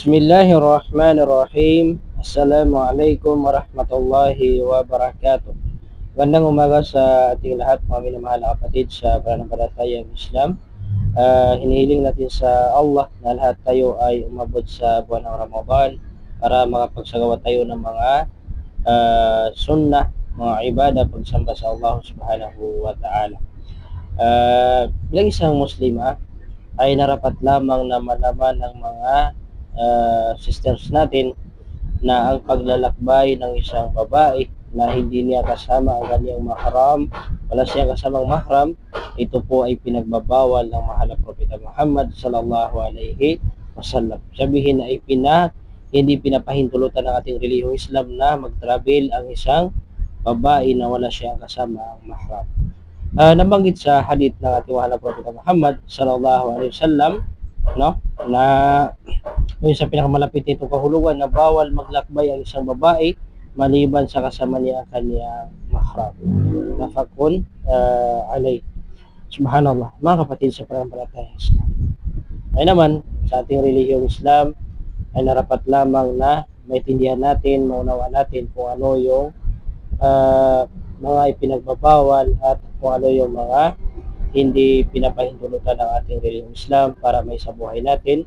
Bismillahirrahmanirrahim. Assalamualaikum warahmatullahi wabarakatuh. Magandang umaga sa ating lahat, mga minamahal na kapatid sa pananampalatayang Islam. Uh, hinihiling natin sa Allah na lahat tayo ay umabot sa buwan ng Ramadan para makapagsagawa tayo ng mga uh, sunnah, mga ibadah, pagsamba sa Allah subhanahu wa ta'ala. Uh, bilang isang muslima, ay narapat lamang na malaman ng mga uh, sisters natin na ang paglalakbay ng isang babae na hindi niya kasama ang kanyang mahram, wala siyang kasamang mahram, ito po ay pinagbabawal ng mahal na Propeta Muhammad sallallahu alaihi wasallam. Sabihin na ipina, hindi pinapahintulutan ng ating relihiyong Islam na mag-travel ang isang babae na wala siyang kasama ang mahram. Uh, nabanggit sa hadith ng ating mahal na Propeta Muhammad sallallahu alaihi wasallam no na yun sa pinakamalapit nitong kahulugan na bawal maglakbay ang isang babae maliban sa kasama niya ang kanyang mahram. Nafakun uh, alay. Subhanallah. Mga kapatid sa pananampalataya Islam. Ay naman, sa ating relihiyong Islam, ay narapat lamang na maintindihan natin, maunawa natin kung ano yung uh, mga ipinagbabawal at kung ano yung mga hindi pinapahintulutan ng ating relihiyong Islam para may sa buhay natin